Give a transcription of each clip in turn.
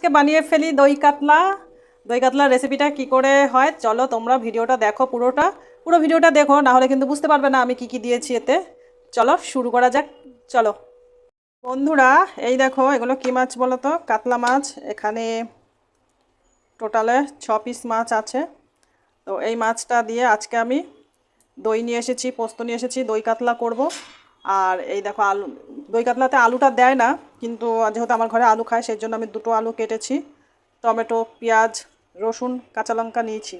আজকে বানিয়ে ফেলি দই কাতলা। দই কাতলার রেসিপিটা কি করে হয়? চলো তোমরা ভিডিওটা দেখো পুরোটা। পুরো ভিডিওটা দেখো, না হলে কিন্তু বুঝতে পারবে না আমি কি কি দিয়েছি এতে। চলো শুরু করা যাক। চলো। বন্ধুরা, এই দেখো, এগুলো কি মাছ বলো তো কাতলা মাছ। এখানে টোটালে ছ পিস মাছ আছে। তো এই মাছটা দিয়ে আজকে আমি দই নিয়ে এসেছি, পোস্ত নিয়ে এসেছি, দই কাতলা করব। আর এই দেখো আলু, দই কাতলাতে আলুটা দেয় না, কিন্তু যেহেতু আমার ঘরে আলু খায় সেই জন্য আমি দুটো আলু কেটেছি। টমেটো, পেঁয়াজ, রসুন, কাঁচা লঙ্কা নিয়েছি।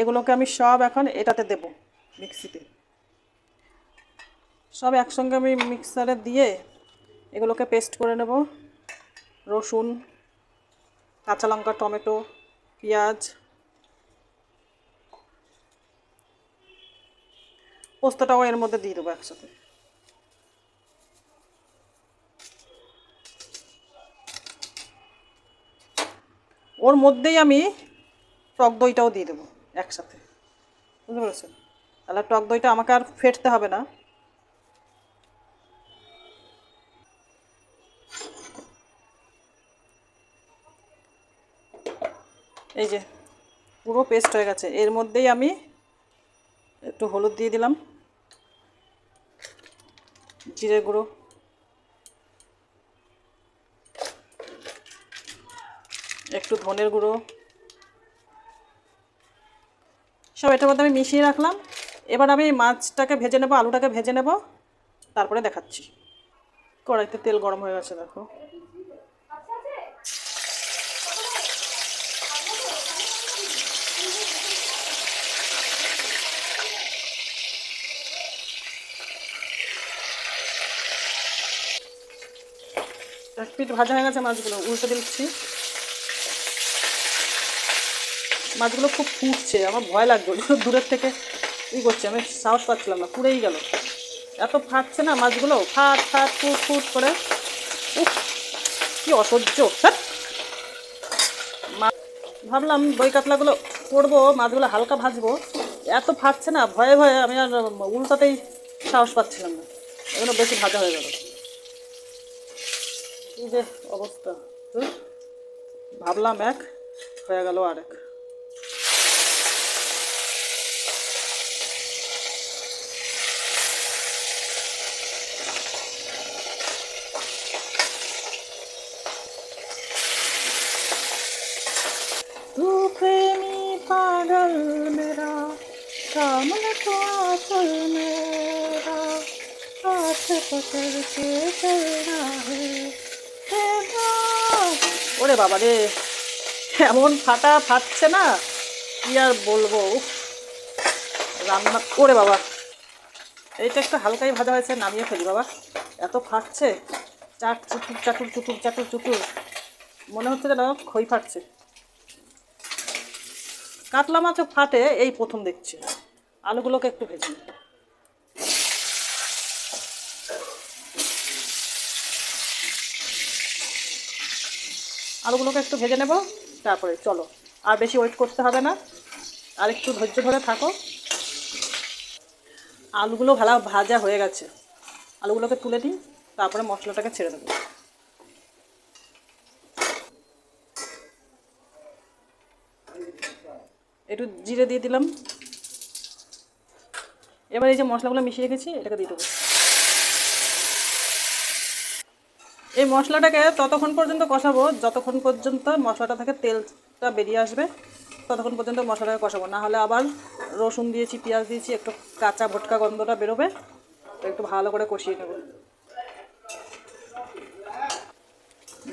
এগুলোকে আমি সব এখন এটাতে দেব মিক্সিতে। সব একসঙ্গে আমি মিক্সারে দিয়ে এগুলোকে পেস্ট করে নেব। রসুন, কাঁচা লঙ্কা, টমেটো, পেঁয়াজ, পোস্তটাও এর মধ্যে দিয়ে দেবো একসাথে। ওর মধ্যেই আমি টক দইটাও দিয়ে দেবো একসাথে। বুঝতে পেরেছেন? তাহলে টক দইটা আমাকে আর ফেটতে হবে না। এই যে, পুরো পেস্ট হয়ে গেছে। এর মধ্যেই আমি একটু হলুদ দিয়ে দিলাম। জিরে গুঁড়ো। একটু ধনের গুঁড়ো। সব এটার মধ্যে আমি মিশিয়ে রাখলাম। এবার আমি মাছটাকে ভেজে নেব, আলুটাকে ভেজে নেব। তারপরে দেখাচ্ছি। কড়াইতে তেল গরম হয়ে গেছে, দেখো। এক পিঠ ভাজা হয়ে গেছে মাছগুলো, উল্টে দিচ্ছি। মাছগুলো খুব ফুটছে, আমার ভয় লাগবে দূরের থেকে ই করছে, আমি সাহস পাচ্ছিলাম না, পুড়েই গেল। এত ফাটছে না মাছগুলো, ফাট ফাট, ফুট ফুট করে। উফ, কি অসহ্য। মা- ভাবলাম দই কাতলাগুলো করব, মাছগুলো হালকা ভাজবো। এত ফাটছে না, ভয়ে ভয়ে আমি আর উল্টাতেই সাহস পাচ্ছিলাম না। এগুলো বেশি ভাজা হয়ে গেল। এই যে অবস্থা। ভাবলাম এক, হয়ে গেল আরেক। सामन को आंचल मेरा हाथ पकड़ के चलना है तेरा ওরে বাবা রে এমন ফাটা ফাটছে না কি আর বলবো উফ, রান্না ওরে বাবা এইটা একটু হালকাই ভাজা হয়েছে নামিয়ে ফেলি বাবা এত ফাটছে চাট চুটুর চাটুর চুটুর চাটুর চুটুর মনে হচ্ছে যেন খই ফাটছে কাতলা মাছও ফাটে এই প্রথম দেখছি আলুগুলোকে একটু ভেজে নিই। আলুগুলোকে একটু ভেজে নেব, তারপরে চলো, আর বেশি ওয়েট করতে হবে না, আর একটু ধৈর্য ধরে থাকো। আলুগুলো ভালো ভাজা হয়ে গেছে। আলুগুলোকে তুলে দিই তারপরে মশলাটাকে ছেড়ে দেবো। একটু জিরে দিয়ে দিলাম। এবার এই যে মশলাগুলো মিশিয়ে রেখেছি, এটাকে দিয়ে দেবো। এই মশলাটাকে ততক্ষণ পর্যন্ত কষাবো, যতক্ষণ পর্যন্ত মশলাটা থেকে তেলটা বেরিয়ে আসবে, ততক্ষণ পর্যন্ত মশলাটাকে কষাবো। না হলে আবার রসুন দিয়েছি, পেঁয়াজ দিয়েছি, একটু কাঁচা ভটকা গন্ধটা বেরোবে একটু ভালো করে কষিয়ে নেব।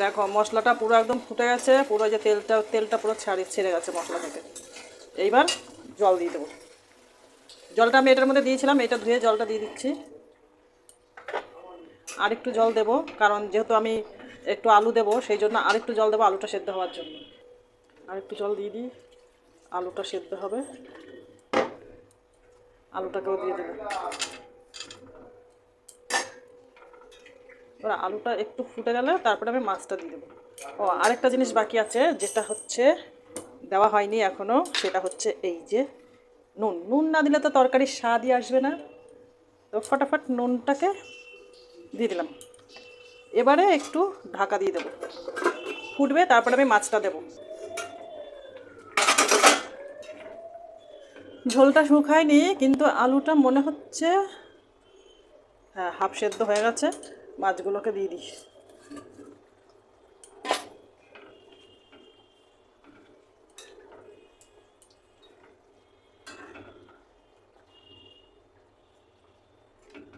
দেখো, মশলাটা পুরো একদম ফুটে গেছে, পুরো যে তেলটা তেলটা পুরো ছাড়িয়ে ছেড়ে গেছে মশলা থেকে। এইবার জল দিয়ে দেবো। জলটা আমি এটার মধ্যে দিয়েছিলাম, এটা ধুয়ে জলটা দিয়ে দিচ্ছি। আর একটু জল দেব, কারণ যেহেতু আমি একটু আলু দেবো, সেই জন্য আর একটু জল দেবো আলুটা সেদ্ধ হওয়ার জন্য। আর একটু জল দিয়ে দিই, আলুটা সেদ্ধ হবে। আলুটাকেও দিয়ে দেবো। এবার আলুটা একটু ফুটে গেলে তারপরে আমি মাছটা দিয়ে দেবো। ও, আরেকটা জিনিস বাকি আছে, যেটা হচ্ছে দেওয়া হয়নি এখনও সেটা হচ্ছে এই যে নুন। নুন না দিলে তো তরকারির স্বাদই আসবে না। তো ফটাফট নুনটাকে দিয়ে দিলাম। এবারে একটু ঢাকা দিয়ে দেবো। ফুটবে, তারপরে আমি মাছটা দেবো। ঝোলটা শুকায়নি, কিন্তু আলুটা মনে হচ্ছে হ্যাঁ হাফ সেদ্ধ হয়ে গেছে। মাছগুলোকে দিয়ে দিই।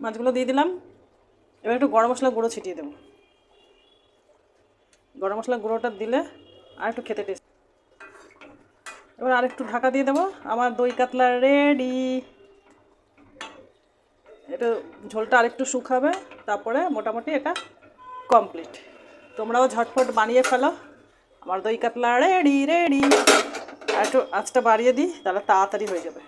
মাছগুলো দিয়ে দিলাম। এবার একটু গরম মশলা গুঁড়ো ছিটিয়ে দেবো। গরম মশলা গুঁড়োটা দিলে আর একটু খেতে টেস্ট এবার আর একটু ঢাকা দিয়ে দেবো। আমার দই কাতলা রেডি এটা ঝোলটা আরেকটু শুকাবে, তারপরে মোটামুটি এটা কমপ্লিট তোমরাও ঝটফট বানিয়ে ফেলো। আমার দই কাতলা রেডি রেডি আর একটু আঁচটা বাড়িয়ে দিই, তাহলে তাড়াতাড়ি হয়ে যাবে।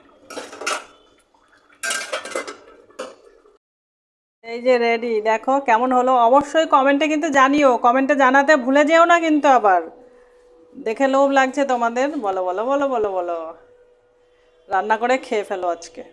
এই যে রেডি দেখো কেমন হলো। অবশ্যই কমেন্টে কিন্তু জানিও। কমেন্টে জানাতে ভুলে যেও না কিন্তু আবার। দেখে লোভ লাগছে তোমাদের। বলো বলো বলো বলো বলো। রান্না করে খেয়ে ফেলো আজকে।